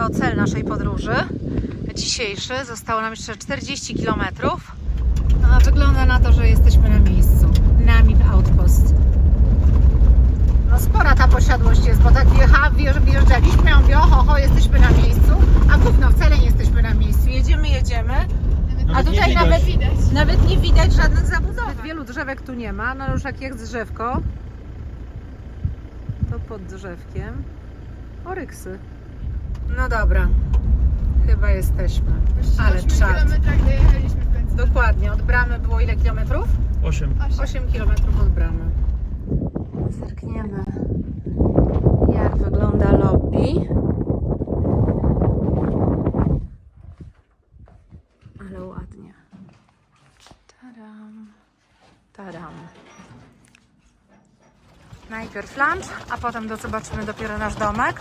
to cel naszej podróży dzisiejszy. Zostało nam jeszcze 40 km. A wygląda na to, że jesteśmy na miejscu. Nami Outpost. No spora ta posiadłość jest, bo tak wjeżdż- wjeżdżaliśmy, ja mówię, oho, ho, jesteśmy na miejscu, a gówno, wcale nie jesteśmy na miejscu. Jedziemy, jedziemy, a Nawet nie tutaj widać. nawet widać. Nawet nie widać żadnych zabudowań. Wielu drzewek tu nie ma, no już jak jest drzewko, to pod drzewkiem oryksy. No dobra, chyba jesteśmy. Ale czad. kilometrach dojechaliśmy w końcu. Dokładnie, od bramy było ile kilometrów? 8. 8 km od bramy. Zerkniemy, jak wygląda lobby. Ale ładnie. Tadam. Tadam. Najpierw lunch, a potem do zobaczymy dopiero nasz domek.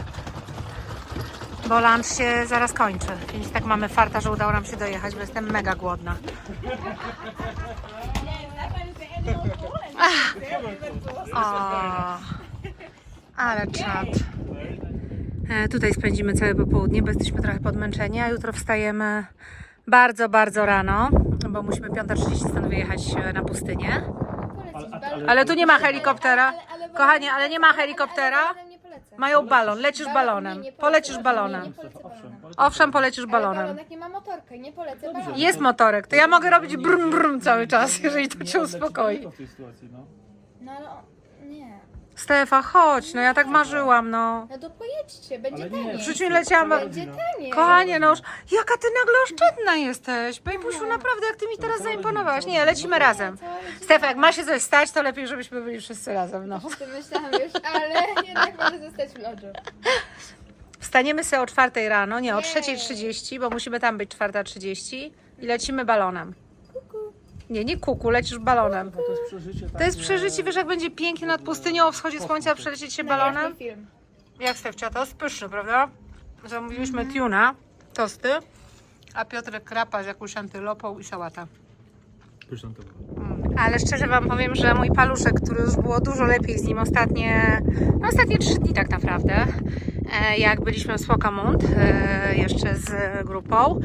Bo lunch się zaraz kończy, więc tak mamy farta, że udało nam się dojechać, bo jestem mega głodna. O, ale czad. E, Tutaj spędzimy całe popołudnie, bo jesteśmy trochę podmęczeni, a jutro wstajemy bardzo, bardzo rano, bo musimy 5.30 stąd wyjechać na pustynię. Ale tu nie ma helikoptera. Kochanie, ale nie ma helikoptera. Nie. Mają balon, lecisz balonem. Nie, nie polecę Polecisz balonem, balonem. Nie polecę balonem. Owszem, polecisz Ale balonem. balonek nie ma motorka i nie polecę balonem. Jest motorek, to ja mogę robić brum brum cały czas, jeżeli to cię uspokoi. w tej sytuacji, no. No ale nie. Stefa, chodź, no ja tak marzyłam, no. No to pojedźcie, będzie Ale nie, taniej. W życiu nie leciałam. Będzie taniej. Kochanie, no już, jaka ty nagle oszczędna jesteś. Bejbusiu, naprawdę, jak ty mi teraz zaimponowałaś. Nie, lecimy razem. Stefa, jak ma się coś stać, to lepiej, żebyśmy byli wszyscy razem, no. Ty myślałam już, ale jednak może zostać w lodżu. Wstaniemy sobie o 4 rano, nie, o Jej. 3.30, bo musimy tam być 4.30 i lecimy balonem. Nie, nie kuku, lecisz balonem. No to jest przeżycie. To jest przeżycie, wiesz, jak będzie pięknie nad pustynią o wschodzie słońca przelecieć się balonem. Nagraliśmy film. Jak Stefcia, to jest pyszny, prawda? Zamówiliśmy tuna, tosty, a Piotr krapa z jakąś antylopą i sałata. Pyszne to było. Ale szczerze Wam powiem, że mój paluszek, który już było dużo lepiej z nim ostatnie, no ostatnie trzy dni tak naprawdę, jak byliśmy w Słokamund e, jeszcze z grupą,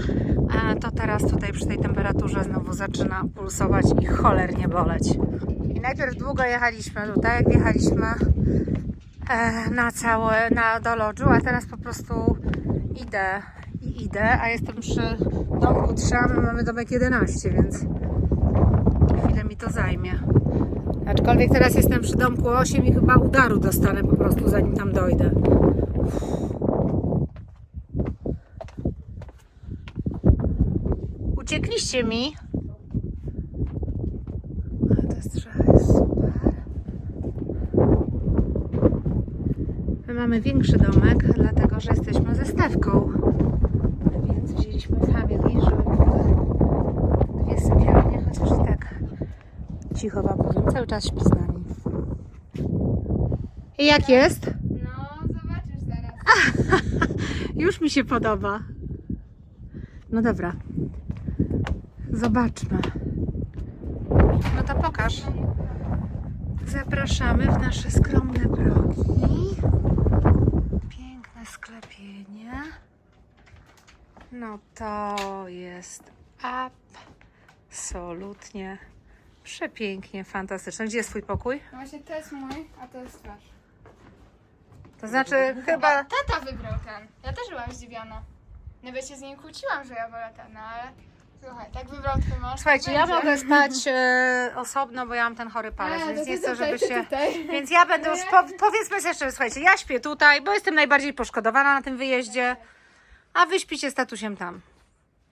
e, to teraz tutaj przy tej temperaturze znowu zaczyna pulsować i cholernie boleć. I najpierw długo jechaliśmy tutaj, jak wjechaliśmy e, na całe, na do lodżu, a teraz po prostu idę i idę, a jestem przy domku 3, a my mamy domek 11, więc chwilę mi to zajmie. Aczkolwiek teraz jestem przy domku 8 i chyba udaru dostanę po prostu zanim tam dojdę. Uciekliście mi. Ale to jest super. My mamy większy domek, dlatego że jesteśmy ze Stewką. Więc wzięliśmy family, żeby były dwie sypialnie, chociaż tak cicho wam powiem, cały czas śpi z nami. I jak jest? No, zobaczysz zaraz. Już mi się podoba. No dobra. Zobaczmy. No to pokaż. Zapraszamy w nasze skromne progi. Piękne sklepienie. No to jest absolutnie przepięknie, fantastyczne. Gdzie jest twój pokój? No właśnie to jest mój, a to jest wasz. To znaczy chyba... Tata wybrał ten. Ja też byłam zdziwiona. Nawet się z nim kłóciłam, że ja wolę ten, no ale... Słuchaj, tak wybrał twój mąż. Słuchajcie, ja mogę spać e, osobno, bo ja mam ten chory palec, A, więc to nie chcę, tutaj, żeby się... tutaj. Więc ja będę już, po, powiedzmy sobie szczerze, słuchajcie, ja śpię tutaj, bo jestem najbardziej poszkodowana na tym wyjeździe, a wy śpicie statusiem tam.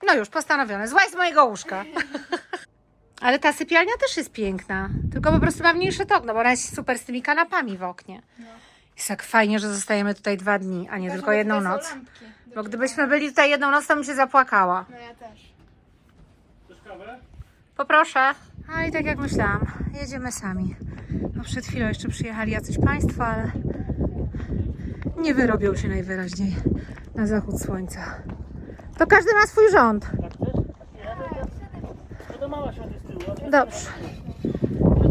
No już, postanowione, złaź z mojego łóżka. Ale ta sypialnia też jest piękna, tylko po prostu ma mniejszy tok, no bo ona jest super z tymi kanapami w oknie. Jest tak fajnie, że zostajemy tutaj dwa dni, a nie Tylko, jedną noc. Bo gdybyśmy byli tutaj jedną noc, to bym się zapłakała. No ja też. Chcesz kawę? Poproszę. A i tak jak myślałam, jedziemy sami. No przed chwilą jeszcze przyjechali jacyś państwo, ale nie wyrobią się najwyraźniej na zachód słońca. To każdy ma swój rząd. Tak chcesz? No to mama siądzie z tyłu. Dobrze.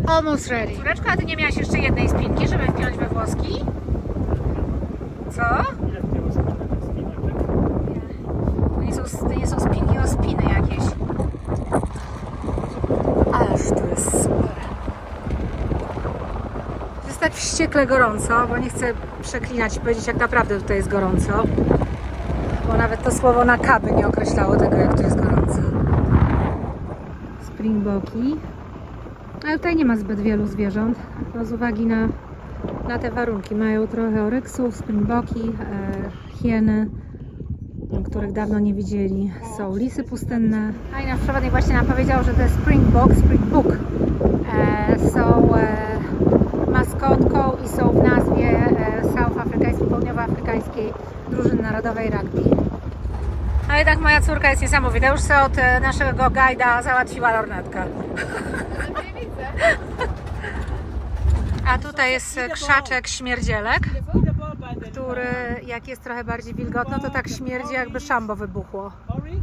Almost ready. Córeczko, a ty nie miałaś jeszcze jednej spinki, żeby wpiąć we włoski? Co? To nie są, to nie są spinki, to spiny jakieś. Ależ tu jest super. Jest tak wściekle gorąco, bo nie chcę przeklinać i powiedzieć jak naprawdę tutaj jest gorąco. Bo nawet to słowo na kaby nie określało tego, jak tu jest gorąco. Springboki. Ale tutaj nie ma zbyt wielu zwierząt. No z uwagi na, na te warunki. Mają trochę oryksów, springboki, e, hieny, których dawno nie widzieli. Są lisy pustynne. A i nasz przewodnik właśnie nam powiedział, że jest springbok, springbok. E, są e, maskotką i są w nazwie e, South Afrykańskiej, Południowoafrykańskiej Drużyny Narodowej Rugby. Ale tak moja córka jest niesamowita. Już sobie od e, naszego guida załatwiła lornetkę. A tutaj jest krzaczek śmierdzielek, który jak jest trochę bardziej wilgotno, to tak śmierdzi jakby szambo wybuchło. oryx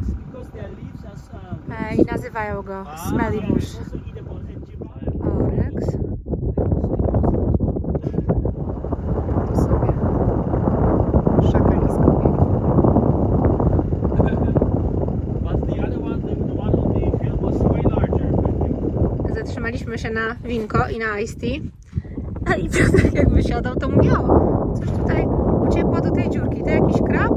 E, I nazywają go smelly bush. also eatable and gibbon. Oryks. Tu sobie szakalisko biegnie. But the other one, the, the one on the field was way larger. I think. Zatrzymaliśmy się na winko i na iced tea. A i Piotrek jak wysiadał, to mówił, coś tutaj uciekło do tej dziurki, to jakiś krab?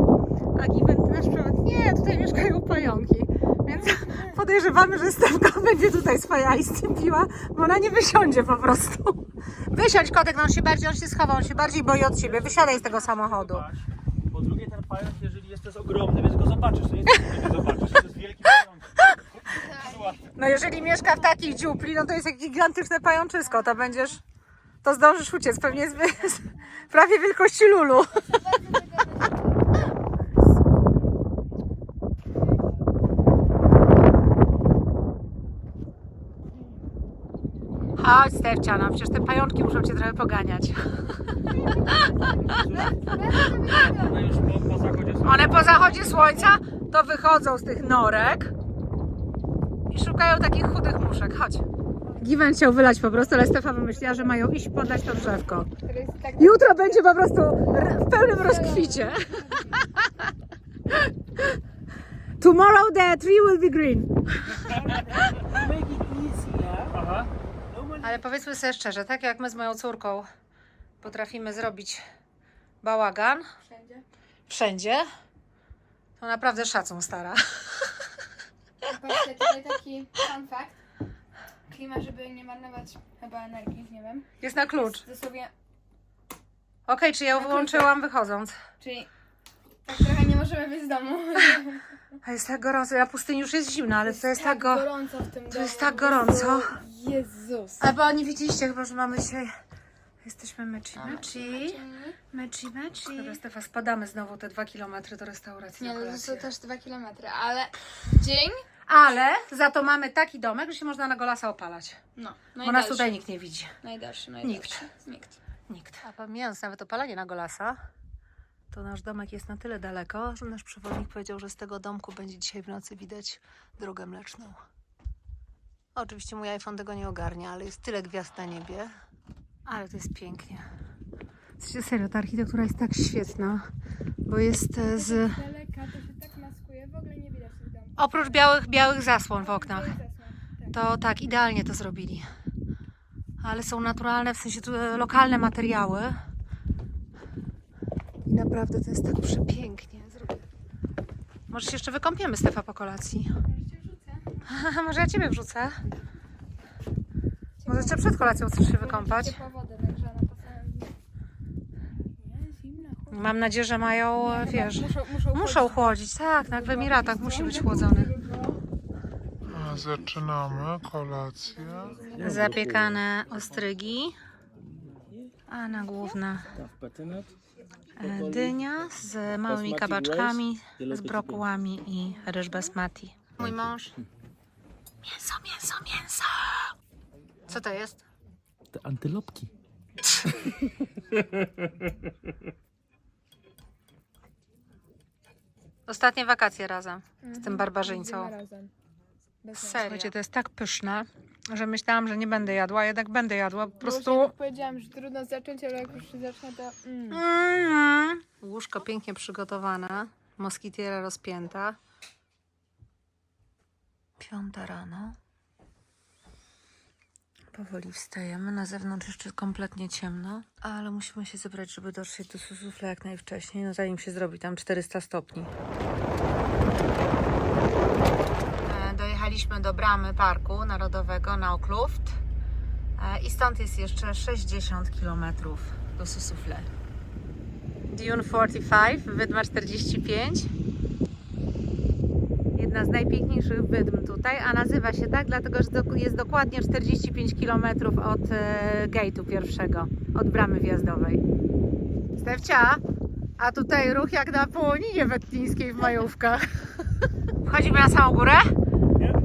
A Given, nasz przewód, nie, tutaj mieszkają pająki. Więc podejrzewamy, że Stefka będzie tutaj swoje iced tea piła, bo ona nie wysiądzie po prostu. Wysiądź kotek, no on się bardziej, on się schował, on się bardziej boi od ciebie. Wysiadaj z tego samochodu. Po drugie ten pająk, jeżeli jest, to jest ogromny, więc go zobaczysz. To nie jest, nie zobaczysz, to jest wielki pająk. Zła. No jeżeli mieszka w takiej dziupli, no to jest jak gigantyczne pajączysko, to będziesz, to zdążysz uciec, pewnie jest prawie wielkości lulu. Chodź Stefcia, no przecież te pajączki muszą cię trochę poganiać. One po zachodzie słońca to wychodzą z tych norek i szukają takich chudych muszek. Chodź. Given chciał wylać po prostu, ale Stefa wymyśliła, że mają iść podlać to drzewko. Tak Jutro będzie po prostu w pełnym rozkwicie. Tomorrow the tree will be green. To make it easier. Aha. Normally Ale powiedzmy sobie szczerze, tak jak my z moją córką potrafimy zrobić bałagan wszędzie. wszędzie, to naprawdę szacun stara. Patrzcie, tutaj taki fun fact. Klima, żeby nie marnować chyba energii, nie wiem. Jest na klucz. Dosłownie, Okej, czy ja ją wyłączyłam wychodząc? czyli tak trochę nie możemy wyjść z domu. A jest tak gorąco, na pustyni już jest zimno, ale to jest tak go... gorąco w tym domu. jest tak gorąco. Jezus. A bo nie widzieliście chyba, że mamy dzisiaj... Jesteśmy meczy, meczy, meczy, meczy. Dobra, Stefa, spadamy znowu te dwa kilometry do restauracji Nie, na no to kolację. też dwa kilometry, ale dzień? Ale za to mamy taki domek, że się można na golasa opalać. No, Bo nas tutaj nikt nie widzi. Najdalszy, najdalszy. Nikt. Nikt. A pomijając nawet opalanie na golasa, to nasz domek jest na tyle daleko, że nasz przewodnik powiedział, że z tego domku będzie dzisiaj w nocy widać drogę mleczną. Oczywiście mój iPhone tego nie ogarnia, ale jest tyle gwiazd na niebie. Ale to jest pięknie. Sensie serio, ta architektura jest tak świetna, bo jest e, z... Daleka to się tak maskuje, w ogóle nie widać. Oprócz białych, białych zasłon w oknach. To tak, idealnie to zrobili. Ale są naturalne, w sensie e, lokalne materiały. I naprawdę to jest tak przepięknie. Może się jeszcze wykąpiemy, Stefa, po kolacji. Może ja Ciebie wrzucę. Może jeszcze przed kolacją chcesz się wykąpać. Mam nadzieję, że mają, e, wiesz... Muszą, muszą, Muszą chłodzić, tak, tak, w Emiratach musi być chłodzony. A Zaczynamy kolację. Zapiekane ostrygi. A na główna dynia z małymi kabaczkami, z brokułami i ryż basmati. Mój mąż. Mięso, mięso, mięso! Co to jest? Te antylopki. Ostatnie wakacje razem z tym barbarzyńcą. Razem. Bez nas. Słuchajcie, to jest tak pyszne, że myślałam, że nie będę jadła, a jednak będę jadła. Po Bo prostu właśnie powiedziałam, że trudno zacząć, ale jak już się zacznie, to... Mm. Mm. Łóżko pięknie przygotowane. Moskitiera rozpięta. Piąta rano. Powoli wstajemy. Na zewnątrz jeszcze kompletnie ciemno, ale musimy się zebrać, żeby dotrzeć do Susufla jak najwcześniej, no zanim się zrobi tam 400 stopni. E, Dojechaliśmy do bramy Parku Narodowego Naukluft e, i stąd jest jeszcze 60 km do Susufle. Dune 45, Wydma 45. Jedna z najpiękniejszych wydm tutaj, a nazywa się tak, dlatego że jest dokładnie 45 km od e, gate'u pierwszego, od bramy wjazdowej. Stefcia, a tutaj ruch jak na połoninie wettińskiej w majówkach. Wchodzimy na samą górę? Nie?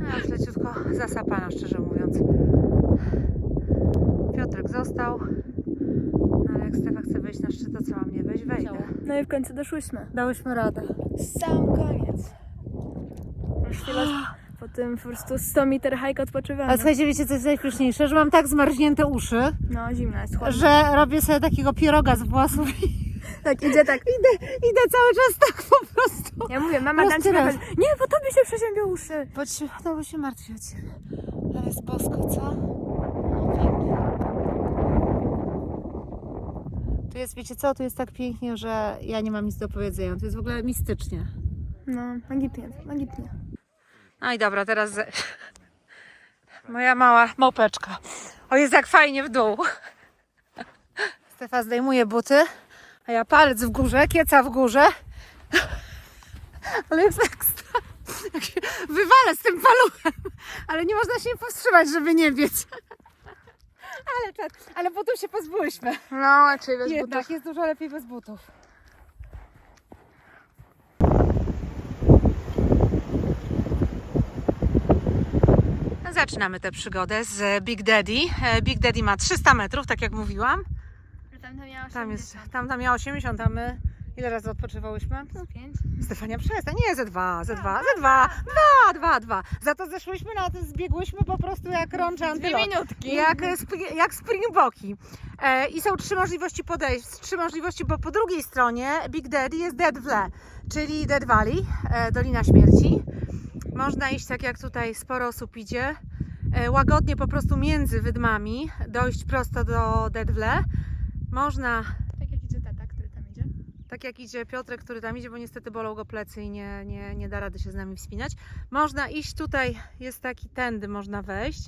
No, leciutko zasapana, szczerze mówiąc. Piotrek został. Jak Stefa chce wejść na szczyt, to co mam nie wejść? Wejdę. No i w końcu doszłyśmy. Dałyśmy radę. Sam koniec. Już chwilę po tym po prostu 100 meter hike odpoczywamy. A słuchajcie, wiecie co jest najśmieszniejsze? Że mam tak zmarznięte uszy, No, zimno jest, chłodno. że robię sobie takiego pieroga z włosów i Tak, idzie tak. idę, idę cały czas tak po prostu. Ja mówię, mama ty ci raz. wychodzi. Nie, bo tobie się przeziębią uszy. Bo się, no bo się martwię o ciebie. Ale jest bosko, co? Tu jest, wiecie co, tu jest tak pięknie, że ja nie mam nic do powiedzenia. Tu jest w ogóle mistycznie. No, magicznie, magicznie. No i dobra, teraz ze... moja mała małpeczka. O, jest jak fajnie w dół. Stefa zdejmuje buty, a ja palec w górze, kieca w górze. Ale jest ekstra. Jak się wywalę z tym paluchem. Ale nie można się powstrzymać, żeby nie biec. Ale, czad, ale butów się pozbyłyśmy. No, czyli bez Jednak jest dużo lepiej bez butów. Zaczynamy tę przygodę z Big Daddy. E, Big Daddy ma 300 metrów, tak jak mówiłam. Tam to miała Tam jest, tam, tam miała 80, a my ile razy odpoczywałyśmy? Pięć. Stefania, przestań. Nie, ze dwa, ze dwa, ze dwa, dwa, dwa, dwa. Za to zeszłyśmy na to, zbiegłyśmy po prostu jak rącze Dwie antylop. minutki. Jak, e, jak springboki. E, I są trzy możliwości podejść, trzy możliwości, bo po drugiej stronie Big Daddy jest Dead Vle, czyli Dead Valley, e, Dolina Śmierci. Można iść tak jak tutaj sporo osób idzie, e, łagodnie po prostu między wydmami, dojść prosto do Dead Vle. Można Tak jak idzie tata, który tam idzie. Tak jak idzie Piotrek, który tam idzie, bo niestety bolą go plecy i nie, nie, nie da rady się z nami wspinać. Można iść tutaj, jest taki tędy, można wejść.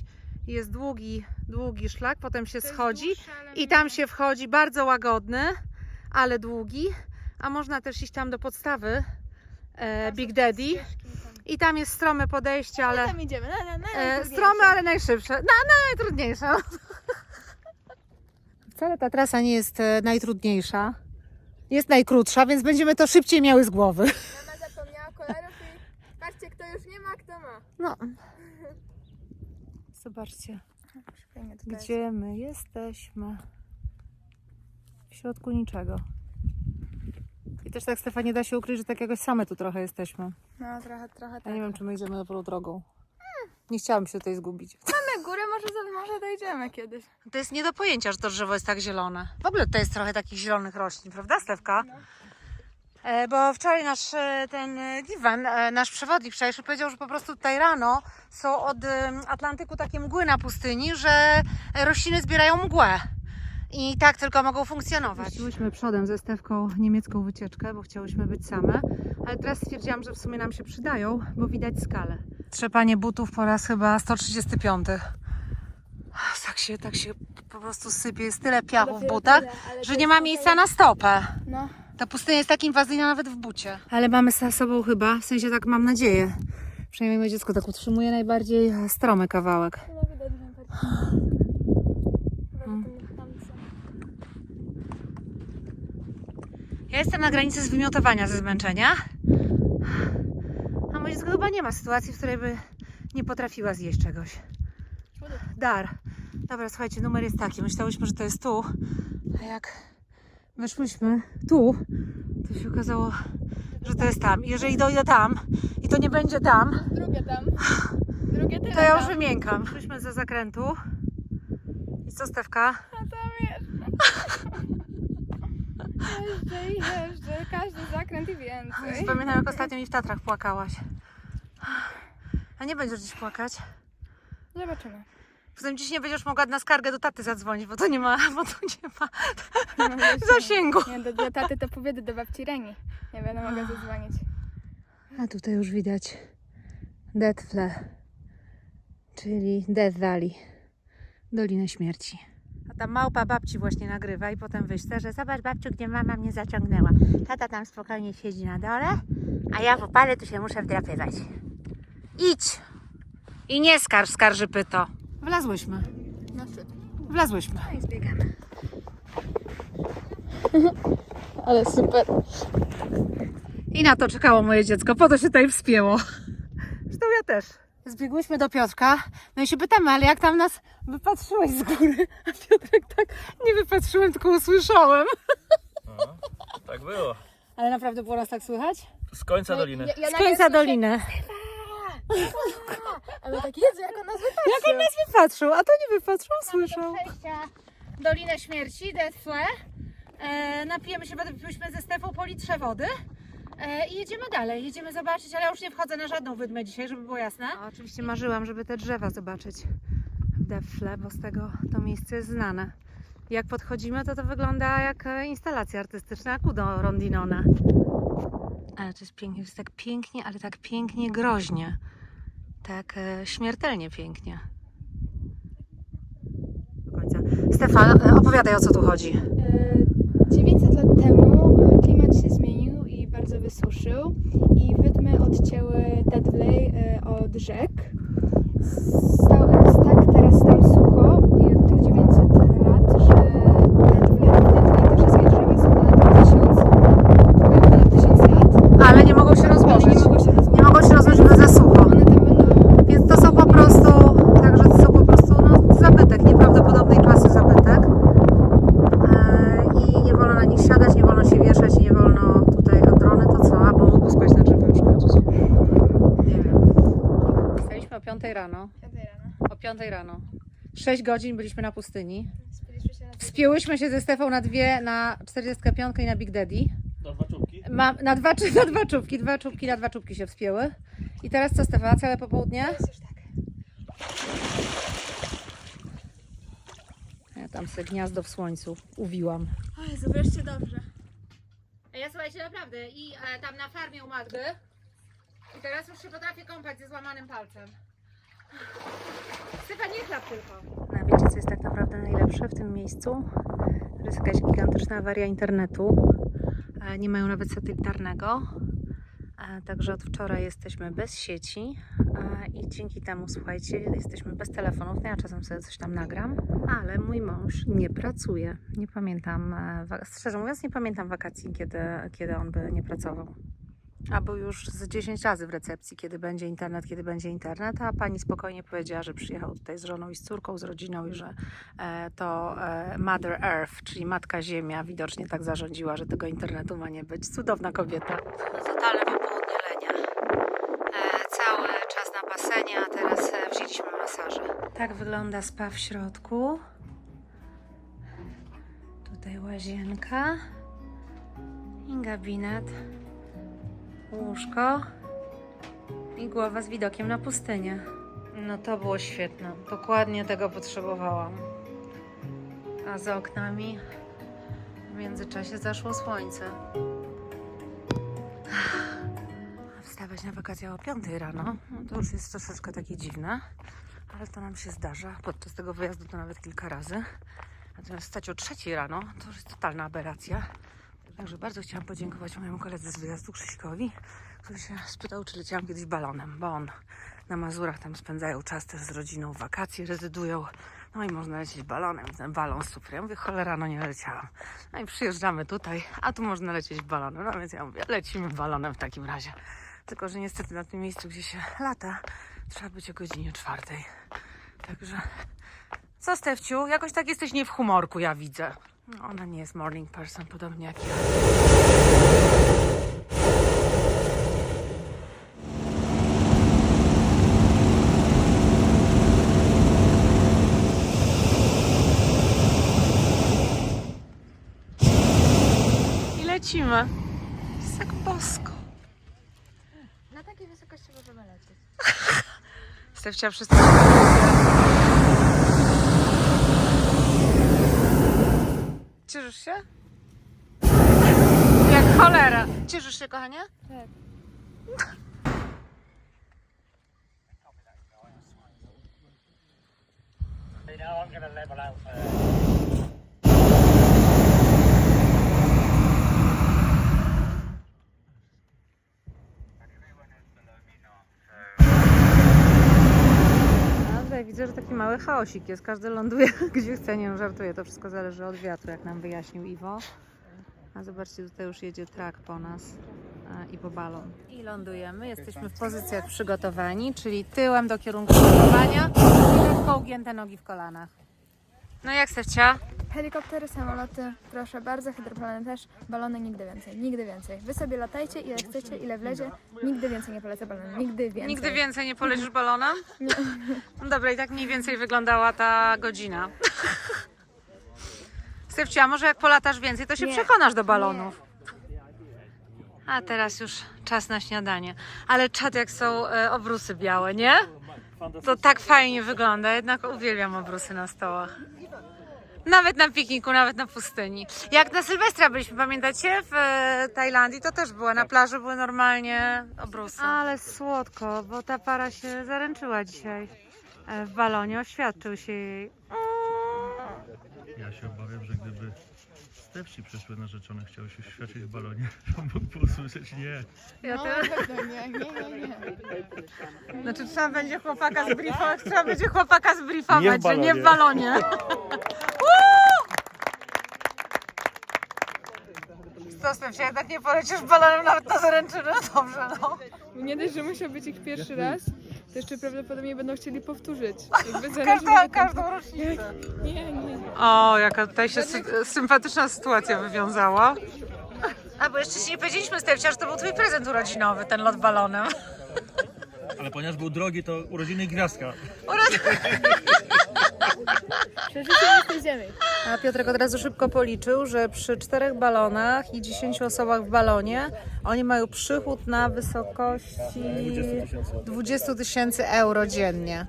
Jest długi, długi szlak, potem się schodzi i tam się wchodzi, bardzo łagodny, ale długi. A można też iść tam do podstawy e, Big Daddy i tam jest strome podejście, ale tam idziemy, na, na, na, e, strome, ale najszybsze, no, no najtrudniejsze. Wcale ta trasa nie jest e, najtrudniejsza. Jest najkrótsza, więc będziemy to szybciej miały z głowy. Mama zapomniała kolorów i patrzcie, kto już nie ma, kto ma. No. Zobaczcie, Fajnie tutaj jest. gdzie my jesteśmy. W środku niczego. I też tak, Stefanie, da się ukryć, że tak jakoś same tu trochę jesteśmy. No, trochę, trochę tak. Ja nie wiem, czy my idziemy dobrą drogą. Nie chciałam się tutaj zgubić. Mamy górę, może, może dojdziemy kiedyś. To jest nie do pojęcia, że to drzewo jest tak zielone. W ogóle to jest trochę takich zielonych roślin, prawda, Stefka? E, Bo wczoraj nasz e, ten e, Diwan, e, nasz przewodnik wczorajszy powiedział, że po prostu tutaj rano są od em, Atlantyku takie mgły na pustyni, że rośliny zbierają mgłę. I tak tylko mogą funkcjonować. Puściłyśmy przodem ze Stewką niemiecką wycieczkę, bo chciałyśmy być same, ale teraz stwierdziłam, że w sumie nam się przydają, bo widać skalę. Trzepanie butów po raz chyba 135. Tak się, tak się po prostu sypie, jest tyle piachu w butach, że nie ma miejsca na stopę. No. Ta pustynia jest tak inwazyjna nawet w bucie. Ale mamy za sobą chyba, w sensie tak mam nadzieję. Przynajmniej moje dziecko tak utrzymuje najbardziej e, stromy kawałek. No tak. Mm. Ja jestem na granicy zwymiotowania ze zmęczenia. A moje dziecko chyba nie ma sytuacji, w której by nie potrafiła zjeść czegoś. Dar. Dobra, słuchajcie, numer jest taki. Myślałyśmy, że to jest tu. A jak weszłyśmy tu, to się okazało, że to jest tam. Jeżeli dojdę tam i to nie będzie tam, Drugie tam. Drugie to ja już wymiękam. Szliśmy ze zakrętu. I co, Stewka? A tam jeszcze. Jeżdżę i jeżdżę. Każdy zakręt i więcej. Pamiętam, jak ostatnio mi w Tatrach płakałaś. A nie będziesz dziś płakać? Zobaczymy. Poza tym dziś nie będziesz mogła na skargę do taty zadzwonić, bo to nie ma, bo to nie ma No, zasięgu. Nie, do, do taty to powiedy do babci Reni. Nie będę mogła zadzwonić. A tutaj już widać Death Fle, czyli Death Valley, Dolinę Śmierci. A ta małpa babci właśnie nagrywa i potem wyślę, że zobacz babciu, gdzie mama mnie zaciągnęła. Tata tam spokojnie siedzi na dole, a ja w opale tu się muszę wdrapywać. Idź! I nie skarż, skarży pyto. Wlazłyśmy, Na szczyt. wlazłyśmy. No i zbiegamy. Ale super. I na to czekało moje dziecko, po to się tutaj wspięło. Zresztą ja też. Zbiegłyśmy do Piotrka, no i się pytamy, ale jak tam nas wypatrzyłeś z góry? A Piotrek tak, nie wypatrzyłem, tylko usłyszałem. Aha, tak było. Ale naprawdę było nas tak słychać? Z końca doliny. Ja, ja Z końca doliny. Ale tak Jezu, jak on nas wypatrzył. Jak on nas wypatrzył, a to nie wypatrzył, słyszał. przejścia Dolinę Śmierci, Deathfle. E, napijemy się, wypiłyśmy ze Stefą po litrze wody. E, I jedziemy dalej, jedziemy zobaczyć, ale ja już nie wchodzę na żadną wydmę dzisiaj, żeby było jasne. A, oczywiście marzyłam, żeby te drzewa zobaczyć w Deathfle, bo z tego to miejsce jest znane. Jak podchodzimy, to to wygląda jak e, instalacja artystyczna, jak Udo Rondinone. Ale to jest pięknie, to jest tak pięknie, ale tak pięknie groźnie. Tak e, śmiertelnie pięknie. Do końca. Stefan, e, opowiadaj o co tu chodzi. E, 900 lat temu e, klimat się zmienił i bardzo wysuszył i wydmy odcięły Deadwley e, od rzek. 9 rano. 6 godzin byliśmy na pustyni. Wspięłyśmy się ze Stefą na dwie, na 45 i na Big Daddy. Na dwa czubki? Ma, na, dwa, na dwa czubki, dwa czubki, na dwa czubki się wspięły. I teraz co Stefa, całe popołudnie? Tak. Ja tam sobie gniazdo w słońcu uwiłam. Oj, zobaczcie dobrze. A ja słuchajcie, naprawdę, i e, tam na farmie u Magdy. I teraz już się potrafię kąpać ze złamanym palcem. Sypa nie chlap tylko. A wiecie, co jest tak naprawdę najlepsze w tym miejscu? To jest jakaś gigantyczna awaria internetu. Nie mają nawet satelitarnego. Także od wczoraj jesteśmy bez sieci i dzięki temu, słuchajcie, jesteśmy bez telefonów. No ja czasem sobie coś tam nagram, ale mój mąż nie pracuje. Nie pamiętam, e, szczerze mówiąc, nie pamiętam wakacji, kiedy, kiedy on by nie pracował. A był już z 10 razy w recepcji, kiedy będzie internet, kiedy będzie internet, a pani spokojnie powiedziała, że przyjechał tutaj z żoną i z córką, z rodziną i że e, to e, Mother Earth, czyli Matka Ziemia, widocznie tak zarządziła, że tego internetu ma nie być. Cudowna kobieta. Totalne popołudnie lenia. E, cały czas na basenie, a teraz wzięliśmy masaże. Tak wygląda spa w środku. Tutaj łazienka i gabinet, łóżko i głowa z widokiem na pustynię. No to było świetne. Dokładnie tego potrzebowałam. A za oknami w międzyczasie zaszło słońce. Wstawać na wakacje o 5 rano, no to już jest troszeczkę takie dziwne, ale to nam się zdarza. Podczas tego wyjazdu to nawet kilka razy. Natomiast wstać o 3 rano to już jest totalna aberracja. Także bardzo chciałam podziękować mojemu koledze z wyjazdu Krzyśkowi, który się spytał, czy leciałam kiedyś balonem, bo on na Mazurach tam spędzają czas też z rodziną, wakacje rezydują. No i można lecieć balonem, ten balon super. Ja mówię, cholera, no nie leciałam. No i przyjeżdżamy tutaj, a tu można lecieć balonem. No więc ja mówię, lecimy balonem w takim razie. Tylko, że niestety na tym miejscu, gdzie się lata, trzeba być o godzinie czwartej. Także, co Stefciu, jakoś tak jesteś nie w humorku, ja widzę. No, ona nie jest morning person, podobnie jak ja. I lecimy. Jest tak bosko. Na takiej wysokości możemy lecieć. Stefcia wszystko się raduje. Cieszysz się? Jak cholera. Cieszysz się, kochanie? Tak. A tutaj widzę, że taki mały chaosik jest. Każdy ląduje gdzie chce, nie żartuję. To wszystko zależy od wiatru, jak nam wyjaśnił Iwo. A zobaczcie, tutaj już jedzie trak po nas e, i po balon. I lądujemy. Jesteśmy w pozycjach przygotowani, czyli tyłem do kierunku lądowania i lekko ugięte nogi w kolanach. No jak Stefcia? Helikoptery, samoloty, proszę bardzo, hydroplany też, balony nigdy więcej, nigdy więcej. Wy sobie latajcie ile chcecie, ile wlezie, nigdy więcej nie polecę balonem, nigdy więcej. Nigdy więcej nie polecisz balonem? No dobra, i tak mniej więcej wyglądała ta godzina. Stefcia, może jak polatasz więcej, to się Nie. przekonasz do balonów. A teraz już czas na śniadanie. Ale czad jak są e, obrusy białe, nie? To tak fajnie wygląda, jednak uwielbiam obrusy na stołach. Nawet na pikniku, nawet na pustyni. Jak na Sylwestra byliśmy, pamiętacie? W e, Tajlandii to też było. Na plaży były normalnie obrusy. Ale słodko, bo ta para się zaręczyła dzisiaj e, w balonie. Oświadczył się jej. Ja się obawiam, że gdyby Stefci przyszły narzeczone chciały się świadczyć w balonie, to mógł usłyszeć nie. Ja No, też. nie, nie, nie, nie. Znaczy trzeba będzie chłopaka zbriefować, trzeba będzie chłopaka zbriefować, że nie w balonie. Stosem się, jednak nie polecisz balonem nawet na zaręczyny, no dobrze no. Nie dość, że musiał być ich pierwszy raz, to jeszcze prawdopodobnie będą chcieli powtórzyć. Jakby Każda, każdą rocznicę. Nie, nie. O, jaka tutaj się sy- sympatyczna sytuacja wywiązała. A bo jeszcze ci nie powiedzieliśmy, Stefcia, że to był twój prezent urodzinowy, ten lot balonem. Ale ponieważ był drogi, to urodziny i gwiazdka. Przeżycie ziemi. A Piotrek od razu szybko policzył, że przy czterech balonach i 10 osobach w balonie oni mają przychód na wysokości 20 tysięcy euro dziennie.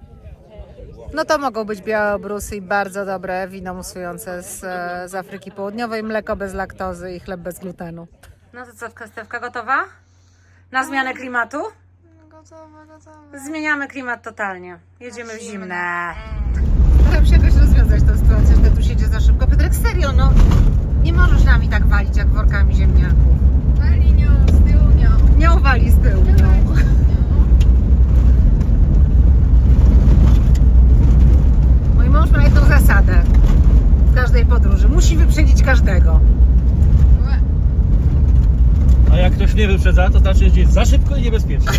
No to mogą być białe obrusy i bardzo dobre wino musujące z, e, z Afryki Południowej, mleko bez laktozy i chleb bez glutenu. No to co, Stewka, gotowa? Na zmianę klimatu? Gotowe, gotowe. Zmieniamy klimat totalnie. Jedziemy w zimne. Rozwiązać tę sytuację, że tu siedzie za szybko. Piotrek, serio, no nie możesz nami tak walić jak workami ziemniaków. Wali nią, z tyłu nią. Nie uwali z tyłu. No. Mój mąż ma jedną zasadę w każdej podróży. Musi wyprzedzić każdego. A jak ktoś nie wyprzedza, to znaczy, że jest za szybko i niebezpiecznie.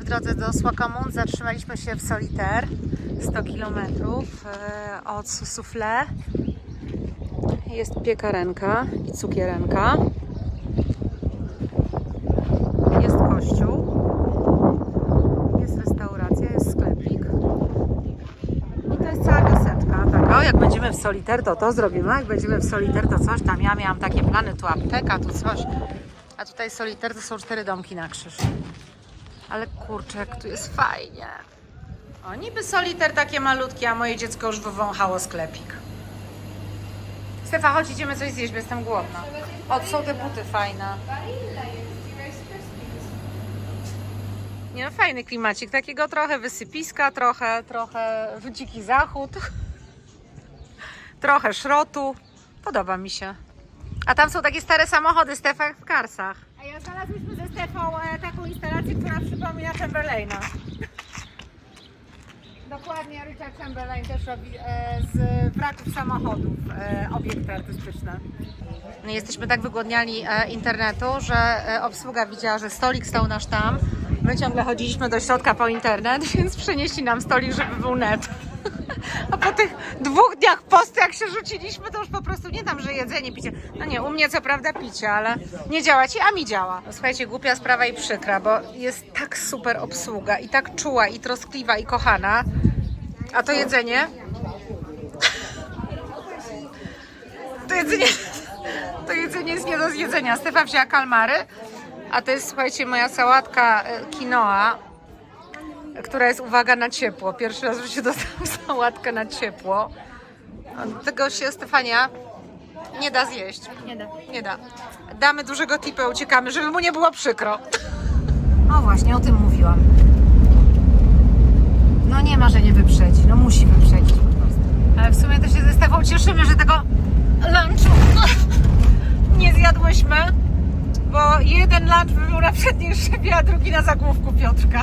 W drodze do Swakopmund zatrzymaliśmy się w Solitaire, 100 km od Soufflé. Jest piekarenka i cukierenka. Jest kościół. Jest restauracja, jest sklepik. I to jest cała wiosetka. Tak, o, jak będziemy w Solitaire, to to zrobimy. Jak będziemy w Solitaire, to coś tam. Ja miałam takie plany, tu apteka, tu coś. A tutaj Solitaire to są cztery domki na krzyż. Ale kurczę, jak tu jest fajnie. O, niby soliter takie malutkie, a moje dziecko już wywąchało sklepik. Stefa, chodź, idziemy coś zjeść, bo jestem głodna. O, są te buty fajne. Nie no, fajny klimacik, takiego trochę wysypiska, trochę, trochę w dziki zachód. Trochę szrotu. Podoba mi się. A tam są takie stare samochody, Stefa, jak w Karsach. A ja znalazłyśmy ze Stefą e, taką instalację, która przypomina Chamberlaina. Dokładnie, Richard Chamberlain też robi e, z wraków samochodów e, obiekty artystyczne. Jesteśmy tak wygłodniali e, internetu, że obsługa widziała, że stolik stał nasz tam. My ciągle chodziliśmy do środka po internet, więc przenieśli nam stolik, żeby był net. A po tych dwóch dniach postu, jak się rzuciliśmy, to już po prostu nie tam, że jedzenie, picie. No nie, u mnie co prawda picie, ale nie działa ci, a mi działa. No, słuchajcie, głupia sprawa i przykra, bo jest tak super obsługa i tak czuła i troskliwa i kochana. A to jedzenie? To jedzenie, to jedzenie jest nie do zjedzenia. Stefa wzięła kalmary, a to jest, słuchajcie, moja sałatka e, quinoa która jest uwaga na ciepło. Pierwszy raz w życiu dostałam sałatkę na ciepło. Tego się Stefania nie da zjeść. Nie da. Nie da. Damy dużego tipa, uciekamy, żeby mu nie było przykro. O właśnie, o tym mówiłam. No nie ma, że nie wyprzedzi. No musi wyprzedzić po prostu. Ale w sumie to się ze Stefą cieszymy, że tego lunchu nie zjadłyśmy, bo jeden lunch był na przedniej szybie, a drugi na zagłówku Piotrka.